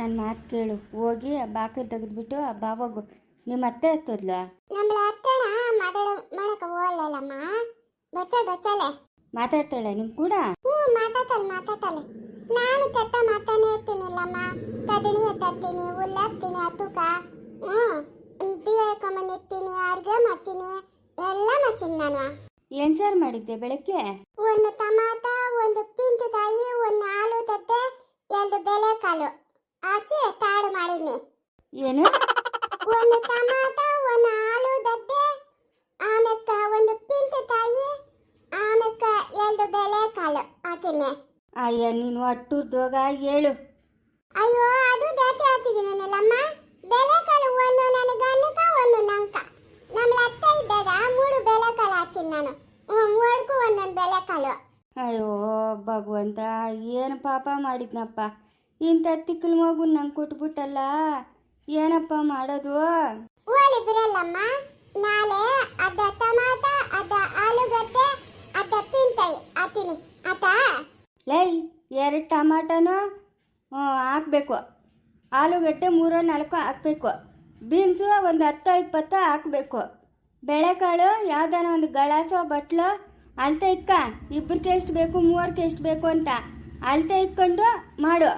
ನನ್ನ ಮಾತು ಕೇಳು. ಹೋಗಿ ಆ ಬಾಕಲು ತೆಗೆದ್ಬಿಟ್ಟು ಆ ಬಾವಾಗು. ನಿಮ್ಮ ಅತ್ತೆ ಹತ್ತದ್ಲ? ನಮ್ಮ ಅತ್ತೆನ ಮಾತಾಡೋ ಮಾಡಕ ಹೋಗಲ್ಲಮ್ಮ ಬಚ್ಚಲ್ ಬಚ್ಚಲೆ. ಮಾತಾಡ್ತಾಳೆ ನಿಮ್ ಕೂಡ? ಹ್ಞೂ ಮಾತಾಡ್ತಾಳೆ ಮಾತಾಡ್ತಾಳೆ. ನಾನು ತೆತ್ತ ಮಾತಾನೆ ಎತ್ತೀನಿಲ್ಲಮ್ಮ. ತದನಿ ಎತ್ತೀನಿ ಹುಲ್ಲಾಕ್ತೀನಿ ಅತುಕ. ಹ್ಞೂ ಎತ್ತೀನಿ ಅರ್ಗೆ ಮಾಡ್ತೀನಿ ಎಲ್ಲ ಮಾಡ್ತೀನಿ ನಾನು. ಏನ್ ಸಾರು ಮಾಡಿದ್ದೆ ಬೆಳಗ್ಗೆ? ಒಂದು ಟಮಾಟ ಒಂದು ಪಿಂತಿಕಾಯಿ ಒಂದು ಆಲೂಗಡ್ಡೆ ಎರಡು ಬೆಳೆಕಾಳು. ಹಾಕಿ ತಾಳು ಮಾಡೀನಿ ಏನು? ಒಂದು ಟಮಾಟ ಒಂದು ಆಲೂಗಡ್ಡೆ ಆಮೇಲೆ ಒಂದು ಪಿಂತಿಕಾಯಿ ಆಮೇಲೆ ಎರಡು ಬೆಳೆಕಾಳು ಹಾಕಿನಿ ಅಯ್ಯ ನೀನು ಅಟ್ಟುರ್ದೋಗ ಹೇಳು. ಅಯ್ಯೋ ಅದು ಜಾತಿ ಹಾಕಿದ್ದೀನಲ್ಲಮ್ಮ ಬೆಳೆಕಾಳು ಒಂದು ನನ್ನ ಗಂಡಕ ಒಂದು ನಂಕ. ನಮ್ಮ ಅತ್ತೆ ಇದ್ದಾಗ ಮೂರು ಬೆಳೆಕಾಳು ಹಾಕಿನಿ ನಾನು. ಮೂರಕ್ಕೂ ಒಂದೊಂದು ಬೆಳೆಕಾಳು. ಅಯ್ಯೋ ಭಗವಂತ ಏನು ಪಾಪ ಮಾಡಿದ್ನಪ್ಪ. ಇಂಥ ತಿಕ್ಕಲ್ ಮಗು ನಂಗೆ ಕೊಟ್ಬಿಟ್ಟಲ್ಲ ಏನಪ್ಪ ಮಾಡೋದು? ಓಲಿ ಬಿರಲ್ಲಮ್ಮ ನಾಳೆ ಅದ ಟಮಾಟ ಅದ ಆಲೂಗಡ್ಡೆ ಅದ ಪಿಂತಾಯಿ ಹಾಕ್ತೀನಿ ಆತಾ? ಲೈ ಎರಡು ಟಮಾಟೋನೂ ಹಾಕ್ಬೇಕು ಹಾಕಬೇಕು. ಆಲೂಗಡ್ಡೆ ಮೂರೋ ನಾಲ್ಕು ಹಾಕಬೇಕು. ಬೀನ್ಸು ಒಂದು ಹತ್ತು ಇಪ್ಪತ್ತು ಹಾಕಬೇಕು. ಬೆಳೆಕಾಳು ಯಾವ್ದಾನ ಒಂದು ಗಳಾಸೋ ಬಟ್ಲು ಅಳತೆ ಇಕ್ಕ. ಇಬ್ಬರಿಗೆ ಎಷ್ಟು ಬೇಕು ಮೂವರಿಗೆ ಎಷ್ಟು ಬೇಕು ಅಂತ ಅಳತೆ ಇಕ್ಕೊಂಡು ಮಾಡು.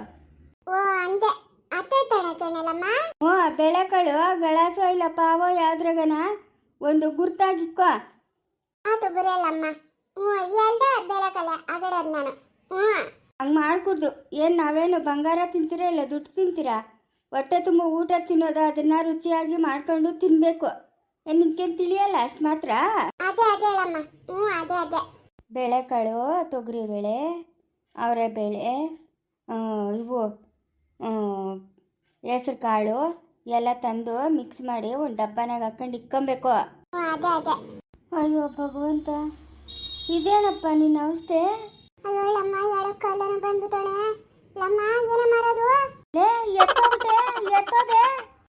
ಓ ಅಂದೆ. ಅತ್ತೆ ತಣಕೇನಲ್ಲಮ್ಮ ಓ ಬೆಳೆಕಾಳು ಗಳಾಸೋ ಇಲ್ಲ ಪಾವೋ ಯಾವ್ದ್ರಾಗನ? ಒಂದು ಗುರ್ತಾಗಿಕ್ಕೋ? ಆತು ಬಿರಲ್ಲಮ್ಮ ಹ್ಞೂ ಎಲ್ದ ಬೆಳಕಲ್ಲ ಆಗಡದ್ ನಾನು. ಹ್ಞೂ. ಹಂಗೆ ಮಾಡ್ಕೊಡ್ದು. ಏನು ನಾವೇನು ಬಂಗಾರ ತಿಂತೀರಾ ಇಲ್ಲ ದುಡ್ಡು ತಿಂತೀರಾ? ಹೊಟ್ಟೆ ತುಂಬ ಊಟ ತಿನ್ನೋದು ಅದನ್ನ ರುಚಿಯಾಗಿ ಮಾಡ್ಕೊಂಡು ತಿನ್ಬೇಕು. ನಿನ್ಕೇನು ತಿಳಿಯಲ್ಲ ಅಷ್ಟು ಮಾತ್ರ? ಅದೇ ಅದೇ ಅಲ್ಲಮ್ಮ ಹ್ಞೂ ಅದೇ ಅದೇ. ಬೇಳೆಕಾಳು ತೊಗರಿ ಬೆಳೆ ಅವರೆ ಬೆಳೆ ಆ, ಇವು ಹೆಸ್ರು ಕಾಳು ಎಲ್ಲ ತಂದು ಮಿಕ್ಸ್ ಮಾಡಿ ಒಂದು ಡಬ್ಬನಾಗ ಹಾಕೊಂಡು ಇಕ್ಕೊಬೇಕು. ಅದೇ ಅದೇ. ಅಯ್ಯೋ ಭಗವಂತ. ಇದೇನಪ್ಪ ನಿನ್ನ ಅವಸ್ಥೆ? ಅಯ್ಯೋ ಲಮ್ಮ ಎರಡು ಕಾಲನ ಬಂದ್ಬಿಟ್ಟಣೆ ಲಮ್ಮ ಏನೇ ಮಾಡೋದು? ಲೇ ಎತ್ತೋಗ್ಬಿಟ್ಟೆ ಎತ್ತೋದೆ.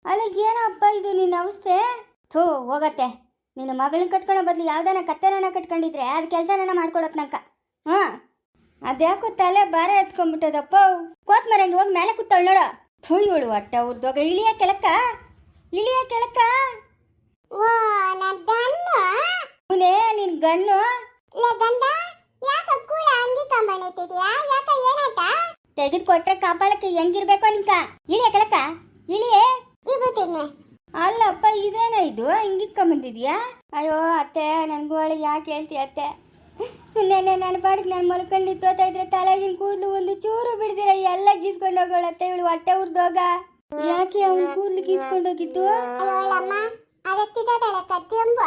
ಅಲ್ಲಿಗೆ ಏನಪ್ಪ ಇದು ನಿನ್ನ ಅವಸ್ಥೆ? ಥೂ ಹೋಗತ್ತೆ. ನಿನ್ನ ಮಗಳನ್ನ ಕಟ್ಕೊಳ್ಳೋ ಬದಲು ಯಾವ್ದಾನ ಕತ್ತೆನ ಕಟ್ಕೊಂಡಿದ್ರೆ ಅದು ಕೆಲಸನ ಮಾಡ್ಕೊಡಕ್ ನಂಕ. ಹಾಂ ಅದ್ಯಾಕೋ ತಲೆ ಭಾರ ಎತ್ಕೊಂಡ್ಬಿಟ್ಟದಪ್ಪ? ಕೋತ್ ಮರಂಗೆ ಹೋಗಿ ಮೇಲೆ ಕೂತವಳು ನೋಡು. ಥೂ ಇವಳು ಹೊಟ್ಟೆ ಅವ್ರದೋಗ ಇಳಿಯ ಕೆಳಕ ಇಳಿಯ ಕೆಳಕ ಅವನೇ ನಿನ್ ಗಣ್ಣು ತೆಗೆದುಕೊಟ್ರೆ ಕಾಪಾಳಕ್ಕೆ ಹೆಂಗಿರ್ಬೇಕೋ ನಿಂಕ? ಇಳಿಯ ಕೆಳಕ ಇಳಿಯೇ? ಅಲ್ಲಪ್ಪ ಇದೇನ ಇದು? ಹಿಂಗಿಕ್ಕೊಂಬಂದಿದ್ಯಾ ಅಯ್ಯೋ ಅತ್ತೆ ನನ್ಗೂ ಒಳ್ಳೆ ಯಾಕೆ ಹೇಳ್ತಿ ಅತ್ತೆ? ನೆನ್ನೆ ನಾನು ಪಾಡಿಗೆ ನಾನು ಮಲ್ಕೊಂಡು ತೋತಾ ಇದ್ರೆ ತಲೆಗಿನ ಕೂದಲು ಒಂದು ಚೂರು ಬಿಡ್ದಿರ ಎಲ್ಲ ಗೀಸ್ಕೊಂಡು ಹೋಗೋಳತ್ತೆ ಇವಳು ಹೊಟ್ಟೆ ಉರ್ದೋಗ ಯಾಕೆ ಅವನು ಕೂದಲು ಗೀಸ್ಕೊಂಡು ಹೋಗಿದ್ದು? ಅಯ್ಯೋಳಮ್ಮ ಅದತ್ತಿದ್ದಾಳೆ ಕತ್ತಿಯಂಬು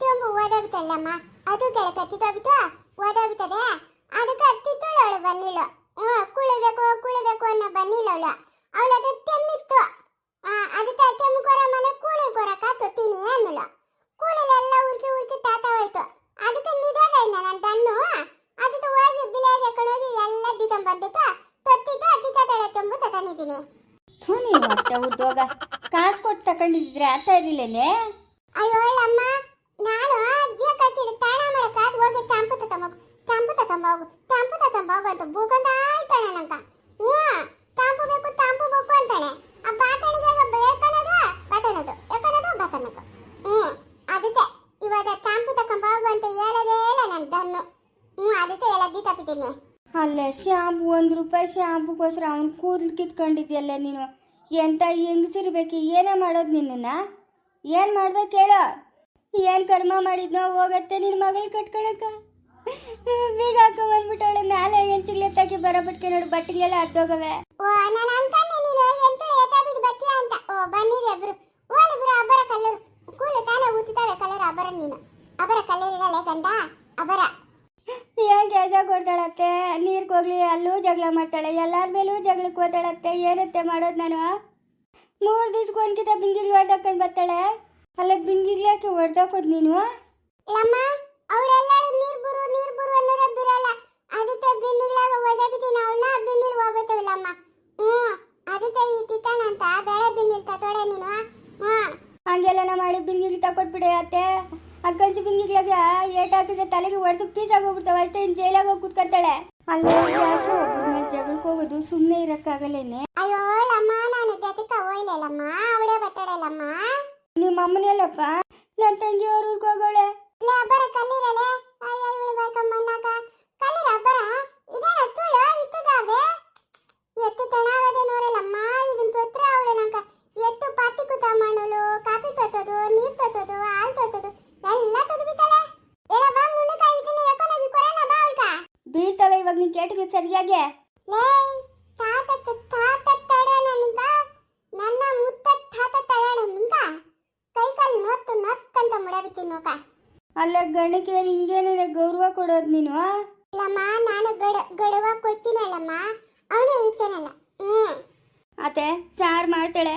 ತುಂಬು ಓದಾಬಿಟ್ಟಲ್ಲಮ್ಮ ಅದು ಕೆಳ ಕತ್ತಿದ್ದಾಬಿಟ್ಟು ಓದಾಗುತ್ತದೆ ಅದಕ್ಕೆ ಹತ್ತಿತ್ತಳು ಅವಳು ಬಂದಿಲ್ಲ ಹ್ಞೂ, ಕುಳಿಬೇಕು ಕುಳಿಬೇಕು ಅನ್ನೋ ಬಂದಿಲ್ಲ ಅವಳು. ಅವಳು ಅದು ತೆಮ್ಮಿತ್ತು. ಅದಕ್ಕೆ ತೆಮ್ಮಕೋರ ಮನೆ ಕೂಲಿ ಕೊರಕ ತೊತ್ತೀನಿ ಅನ್ನಲ್ಲ ಕೂಲಲೆಲ್ಲ ಉರ್ಕಿ ಉರ್ಕಿ ತಾತ ಹೋಯ್ತು. ಅದಕ್ಕೆ ನಿಧಾನ ಇದ್ದ ನನ್ನ ತನ್ನು ಅದಕ್ಕೆ ಹೋಗಿ ಬಿಳಿಯಾಗಿ ಹೋಗಿ ಎಲ್ಲ ದಿಗಂ ಬಂದಿತ್ತು ತೊತ್ತಿತ್ತು ಹತ್ತಿದ್ದಾಳೆ ಥೂ ನೀನು ಹೊಟ್ಟೆ ಉದ್ಯೋಗ ಕಾಸು ಕೊಟ್ಟು ತಗೊಂಡಿದ್ರೆ ಇರಲಿಲ್ಲೇನೆ? ಅಯ್ಯೋ ಅಮ್ಮ ನಾನು ಅಜ್ಜಿಯ ಕಚ್ಚಿಡಿ ತಾಣ ಮಾಡಕ ಅದು ಹೋಗಿ ಟ್ಯಾಂಪು ತಗೊಂಬೋಗು ಟ್ಯಾಂಪು ತಗೊಂಬೋಗು ಟ್ಯಾಂಪು ತಗೊಂಬೋಗು ಅಂತ ಬೂಗಂದ ಆಯ್ತಾಳೆ ನಂಗ. ಹ್ಞೂ ಟ್ಯಾಂಪು ಬೇಕು ಟ್ಯಾಂಪು ಬೇಕು ಅಂತಾಳೆ. ಆ ಬಾತಣಿಗೆ ಬೇಕನ್ನೋದು ಬಾತಣದು ಯಾಕನ್ನೋದು? ಬಾತಣದು ಹ್ಞೂ ಅದಕ್ಕೆ ಇವಾಗ ಟ್ಯಾಂಪು ತಗೊಂಬೋಗು ಅಂತ ಹೇಳೋದೇ ಇಲ್ಲ ನನ್ನ ಹ್ಞೂ ಅದಕ್ಕೆ ಹೇಳದ್ದಿ ತಪ್ಪಿದ್ದೀನಿ. ಅಲ್ಲ ಶಾಂಪು ಒಂದು ರೂಪಾಯಿ ಶಾಂಪುಗೋಸ್ಕರ ಅವ್ನು ಕೂದಲು ಕಿತ್ಕೊಂಡಿದ್ಯಲ್ಲ ನೀನು? ಎಂತ ಹೆಂಗಸಿರ್ಬೇಕು? ಏನೇ ಮಾಡೋದು ನಿನ್ನನ್ನು? ಏನು ಮಾಡ್ಬೇಕು ಹೇಳೋ ಏನು ಕರ್ಮ ಮಾಡಿದ್ನೋ ಹೋಗತ್ತೆ ನಿನ್ನ ಮಗಳು ಕಟ್ಕೊಳಕ? ಬೀಗ ಹಾಕೊಂಬಂದ್ಬಿಟ್ಟವಳೆ ಮೇಲೆ ಹೆಂಚಿಗ್ಲೆ ತಾಕಿ ಬರಬಿಟ್ಕೆ ನೋಡು, ಬಟ್ಟೆಗೆಲ್ಲ ಹತ್ತೋಗವೆ ಅಬ್ಬರ ಕಲ್ಲರು. ಕೂಲು ತಾನೇ ಊತಿತಾವೆ ಕಲರ್ ಅಬರ ನೀನು. ಅಬರ ಕಲ್ಲರ್ ಇರಲೇ ಗಂಡ, ಅಬ್ಬರ. ಏನ್ ಕೆಲಸ ಕೊಡ್ತಾಳತ್ತೆ? ನೀರ್ಗೆ ಹೋಗ್ಲಿ, ಅಲ್ಲೂ ಜಗಳ ಮಾಡ್ತಾಳೆ, ಎಲ್ಲಾರ ಮೇಲೂ ಜಗಳಕ್ಕೆ ಹೋತಾಳತ್ತೆ, ಏನತ್ತೆ ಮಾಡೋದು ನಾನು? ಮೂರು ದಿವ್ಸಕ್ಕೆ ಒಂದ್ಕಿತ ಬಿಂಗಿಗ್ಲು ಹೊಡ್ದಾಕೊಂಡು ಬರ್ತಾಳೆ. ಅಲ್ಲ ಬಿಂಗಿಗ್ಲಾಕೆ ಹೊಡ್ದಾಕೋದು ನೀನು? ಲಮ್ಮ ಅವಳೆಲ್ಲರೂ ನೀರ್ ಬರು ನೀರ್ ಬರು ಅನ್ನೋದೇ ಬಿರಲ್ಲ. ಅದಕ್ಕೆ ಒದೆ ಬಿದ್ದೀನಿ ಅವಳನ್ನ ಬಿನ್ನಿಲ್ ಹೋಗ್ಬೇಕಲ್ಲಮ್ಮ ಹ್ಞೂ ಅದಕ್ಕೆ ಈ ತಿತ್ತಾನ ಅಂತ ಬೇಳೆ ಬಿನ್ನಿಲ್ ತತೋಡೆ ನೀನು ಹ್ಞೂ ಹಂಗೆಲ್ಲ ಮಾಡಿ ಬಿಂಗಿಗ್ಲಿ ತಕೊಟ್ಬಿಡೆ ಅತ್ತೆ ಅಕ್ಕಂಚಿ ಬಿಂಗಿಗ್ಲಾಗ ಏಟ್ ಹಾಕಿದ್ರೆ ತಲೆಗೆ ಹೊಡೆದು ಪೀಸ್ ಆಗೋಗ್ಬಿಡ್ತಾವ ಅಷ್ಟೇ ಇನ್ನು ಜೈಲಾಗ ಹೋಗಿ ಕುತ್ಕೊಂತಾಳೆ. ಅಲ್ಲಿ ಯಾಕೆ ಒಬ್ಬರ ಮೇಲೆ ಜಗಳಕ್ಕೆ ಹೋಗೋದು ಸುಮ್ಮನೆ ಇರಕ್ಕಾಗಲ್ಲೇನೆ? ಅಯ್ಯೋ ಲಮ್ಮ ಹೋಯ್ಲಲ್ಲಮ್ಮ ಅವಳೇ ಬರ್ತಾಳಲ್ಲಮ್ಮ ನಿಮ್ಮ ಅಮ್ಮನೆಲ್ಲಪ್ಪ ನನ್ನ ತಂಗಿ ಅವ್ರ ಊರಿಗೆ ಹೋಗೋಳೆ. ಲೇ ಅಬ್ಬರ ಕಲ್ಲಿರಲೆ ಅಯ್ಯೋ ಇವಳು ಬಾಯ್ಕಮ್ಮಣ್ಣಾಕ ಕಲ್ಲಿರ ಅಬ್ಬರ. ಇದೇ ಹಚ್ಚೋಳ ಇತ್ತದಾವೆ ಎತ್ತು ತಣಾಗದೆ ನೋರಲ್ಲಮ್ಮ ಇದನ್ ತೊತ್ರ ಅವಳೆ ನಂಕ ಎತ್ತು ಪಾತಿ ಕುತ ಮಾಡಲು ಕಾಫಿ ತೊತ್ತದು ನೀರ್ ತೊತ್ತದು ಹಾಲು ತೊತ್ತದು ಎಲ್ಲ ತೊದ್ದು ಬಿತ್ತಾಳೆ ಏನ ಬಾ ಮುಂದಕ ಇದನ್ನ ಯಾಕೋನಾಗಿ ಕೊರೋನಾ ಬಾ ಅವಳ್ಕ ಬೀಳ್ತವೆ ಇವಾಗ ನೀನ್ ಕೇಟಿಗಳು ಸರಿಯಾಗಿ ಲೇ ತಾತ ತಾತ ತಡನ ನಿಂಗ ನನ್ನ ಮುತ್ತ ತಾತ ತಡನ ನಿಂಗ ಕೈ ಕಾಲು ನೊತ್ತು ನೊತ್ತಂತ ಮುಡಬಿತ್ತಿ ನೋಕ ಅಲ್ಲ ಗಂಡಕ್ಕೆ ಹಿಂಗೇನೇ ಗೌರವ ಕೊಡೋದು ನೀನು ಇಲ್ಲಮ್ಮ ನಾನು ಗಡ ಗಡವ ಕೊಚ್ಚಿನಲ್ಲಮ್ಮ ಅವನೇ ಈಚನಲ್ಲ. ಹ್ಞೂ ಅತ್ತೆ ಸಾರು ಮಾಡ್ತಾಳೆ.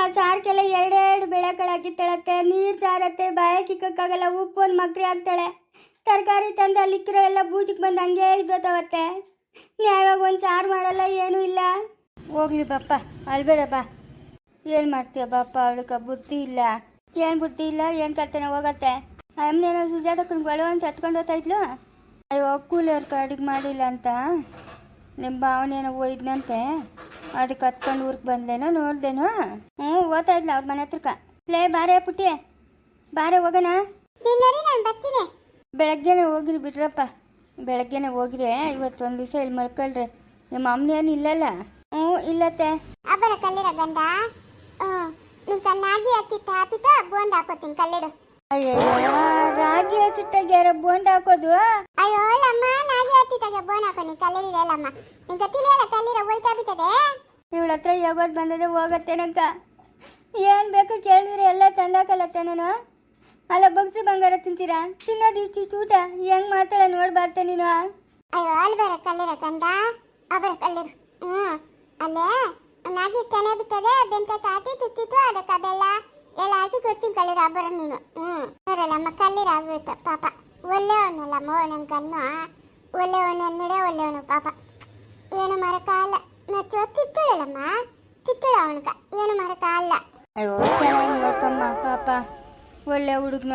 ಆ ಸಾರ್ಗೆಲ್ಲ ಎರಡೆರಡು ಬೆಳೆಗಳು ಹಾಕಿತ್ತಾಳತ್ತೆ ನೀರು ಸಾರತ್ತೆ ಬಾಯ ಕಿಕ್ಕಕ್ಕಾಗಲ್ಲ ಉಪ್ಪು ಒಂದು ಮಕ್ರಿ ಹಾಕ್ತಾಳೆ. ತರಕಾರಿ ತಂದು ಅಲ್ಲಿಕ್ಕಿರೋ ಎಲ್ಲ ಬೂಜಿಗೆ ಬಂದು ಹಂಗೆ ಇದ್ದೋತವತ್ತೆ ಯಾವಾಗ ಒಂದು ಸಾರು ಮಾಡಲ್ಲ ಏನೂ ಇಲ್ಲ. ಹೋಗ್ಲಿ ಬಪ್ಪ ಅಲ್ಬೇಡ ಬಾ. ಏನು ಮಾಡ್ತೀಯ ಬಾಪ ಅವಳಕ್ಕೆ ಬುದ್ಧಿ ಇಲ್ಲ. ಏನು ಬುದ್ಧಿ ಇಲ್ಲ ಏನು ಕಲ್ತಾನೆ ಹೋಗತ್ತೆ. ಅಮ್ಮನೇನೋ ಸುಜಾತಕ್ಕನ ಅಂತ ಎತ್ಕೊಂಡು ಹೋಗ್ತಾ ಇದ್ಲು? ಅಯ್ಯೋ ಕೂಲಿಯವ್ರ ಅಡುಗೆ ಮಾಡಿಲ್ಲ ಅಂತ. ನಿಮ್ಮ ಭಾವನೇನೋ ಒಯ್ದನಂತೆ. ಅದಕ್ಕೆ ಹತ್ಕೊಂಡು ಊರಿಗೆ ಬಂದ್ಲೇನೋ ನೋಡ್ದೇನೋ. ಹ್ಞೂ ಓದ್ತಾ ಇದ್ಲ ಅವ್ರ ಮನೆ ಹತ್ರಕ್ಕ. ಲೇ ಬಾರೆ ಪುಟ್ಟಿ. ಬಾರೆ ಹೋಗೋಣ. ಬೆಳಗ್ಗೆನೆ ಹೋಗಿರಿ ಬಿಡ್ರಪ್ಪ. ಬೆಳಗ್ಗೆನೆ ಹೋಗಿರಿ ಇವತ್ತೊಂದು ದಿವಸ ಇಲ್ಲಿ ಮಲ್ಕೊಳ್ರಿ. ನಿಮ್ಮ ಅಮ್ಮನೇನು ಇಲ್ಲಲ್ಲ? ಹ್ಞೂ ಇಲ್ಲತ್ತೆ ಅಬ್ಬರ ಕಲ್ಲಿರ ಗಂಡ ಹ್ಞೂ ನೀವು ಚೆನ್ನಾಗಿ ಹತ್ತಿ ತಾಪಿತ ಬೋಂದ್ ಹಾಕೋತೀನಿ ಕಲ್ಲಿಡು. ಅಯ್ಯೋ ರಾಗಿ ಹಸಿಟ್ಟಾಗ ಯಾರೋ ಬೋಂಡ್ ಹಾಕೋದು? ಅಯ್ಯೋ ಅಮ್ಮ ನಾಗಿ ಹತ್ತಿ ಬೋನ್ ಹಾಕೋ ಹಾಕೋನಿ ಕಲ್ಲಿರಿದೆ ಅಲ್ಲಮ್ಮ. ನಿನ್ ತಿಳಿಯಲ್ಲ ಕಲ್ಲಿರ ಹೋಯ್ತಾ ಬಿತ್ತದೆ ಇವಳ ಹತ್ರ ಯಾವತ್ತು ಬಂದದೆ ಹೋಗತ್ತೇನಕ್ಕ ಏನ್ ಬೇಕು ಕೇಳಿದ್ರೆ ಎಲ್ಲ ತಂದಾಕಲ್ಲತ್ತೆ ನಾನು. ಅಲ್ಲ ಬಗ್ಸಿ ಬಂಗಾರ ತಿಂತೀರಾ? ತಿನ್ನೋದು ಇಷ್ಟಿಷ್ಟು ಊಟ. ಹೆಂಗ್ ಮಾಡ್ತಾಳೆ ನೋಡ್ಬಾರ್ತೆ ನೀನು. ಅಯ್ಯೋ ಅಲ್ಲಿ ಬರ ಕಲ್ಲಿರ ಕಂದ. ಅವರ ಕಲ್ಲಿರು ಹ್ಮ್. ಅಲ್ಲೇ ನಾಗಿ ತೆನೆ ಬಿತ್ತದೆ ಬೆಂತ ಸಾತಿ ತುತ್ತಿತ್ತು ಅದಕ್ಕ ಬೆಲ್ಲ ಎಲ್ಲ ಗೊತ್ತಿನ ಕಲ್ಲಿರ ಅಬ್ಬರ ನೀನು. ಹ್ಮ್ ಬರಲ್ಲಮ್ಮ ಕಲ್ಲಿರ ಆಗ್ಬಿಡ್ತ ಪಾಪ. ಒಳ್ಳೆಯವನಲ್ಲಮ್ಮ ನಂಗನ್ನು ಕಣ್ಣು ನಡೆ ಒಳ್ಳೆಯವನು ಪಾಪ. ಏನು ಮರಕಾಲ ನಚ್ಚೋ ತಿತ್ತಳಲ್ಲಮ್ಮ? ತಿತ್ತಳ ಅವನಕ. ಏನು ಮರಕಾಲ ಅಯ್ಯೋ ಚೆನ್ನಾಗಿ ನೋಡ್ಕಮ್ಮ ಪಾಪ. ಒಳ್ಳೆ ಹುಡುಗ್ನ.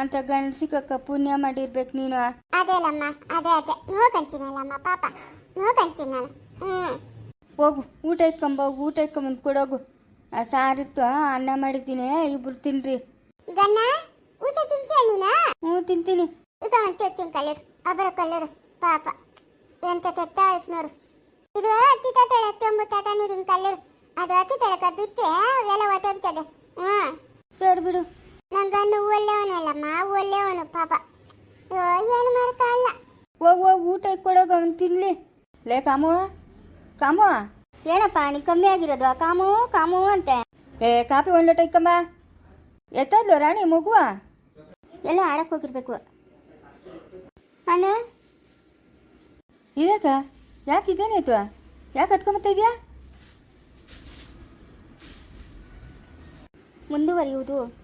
ಅಂತ ಗಂಡ ಸಿಕ್ಕಕ್ಕ ಪುಣ್ಯ ಮಾಡಿರ್ಬೇಕು ನೀನು ಅದೇಲಮ್ಮ ಅದೇ ಅದೇ ನೋಕಂಚಿನಲ್ಲಮ್ಮ ಪಾಪ. ನೋಕಂಚಿನ ನಾನು ಹ್ಮ್ ಹೋಗು ಊಟ ಇಟ್ಕೊಂಬ ಹೋಗು ಊಟ ಇಟ್ಕೊಂಬಂದು ಕೊಡೋಗು. ಸಾರಿತ್ತು ಅನ್ನ ಮಾಡಿದ್ದೀನಿ ಇಬ್ರು ತಿನ್ರಿ. ಗನ್ನ ಊಟ ತಿಂತೀಯ ನೀನಾ? ಹ್ಞೂ ತಿಂತೀನಿ. ಇದು ಒಂದು ಕಲರ್ ಅಬ್ಬರ ಕಲ್ಲಿರು ಪಾಪ. ಎಂತ ತೆತ್ತ ಆಯ್ತು ನೋಡು. ಇದು ಅತ್ತಿ ತಳೆ ತೊಂಬು ತಾತ ನೀರಿನ ಕಲ್ಲಿರು. ಅದು ಅತ್ತಿ ತಳಕ ಬಿಟ್ಟೆ ಎಲ್ಲ ಒತ್ತೋಗ್ತದೆ. ಹಾ ಸರಿ ಬಿಡು. ನಂಗನ್ನು ಒಳ್ಳೆಯವನಲ್ಲಮ್ಮ ಒಳ್ಳೆಯವನು ಪಾಪ. ಏನು ಮಾಡಕ್ಕಾಗಲ್ಲ ಹೋಗು ಹೋಗು ಊಟ ಇಟ್ಕೊಡೋಗು ಅವನು ತಿನ್ಲಿ. ಲೇ ಕಾಮು ಕಾಮು ಏನಪ್ಪ ನೀ ಕಮ್ಮಿ ಆಗಿರೋದು ಕಾಮು ಕಾಮು ಅಂತ. ಏ ಕಾಪಿ ಒಂದು ಲೋಟ ಇಕ್ಕಮ್ಮ. ಎತ್ತದ್ಲು ರಾಣಿ ಮಗುವ? ಎಲ್ಲ ಆಡಕ್ಕೆ ಹೋಗಿರ್ಬೇಕು. ಅಣ್ಣ? ಇದಾಕ? ಯಾಕೆ ಇದೇನಾಯ್ತು? ಯಾಕೆ ಹತ್ಕೊಂಬತ್ತಾ ಇದೆಯಾ? ಮುಂದುವರಿಯುವುದು.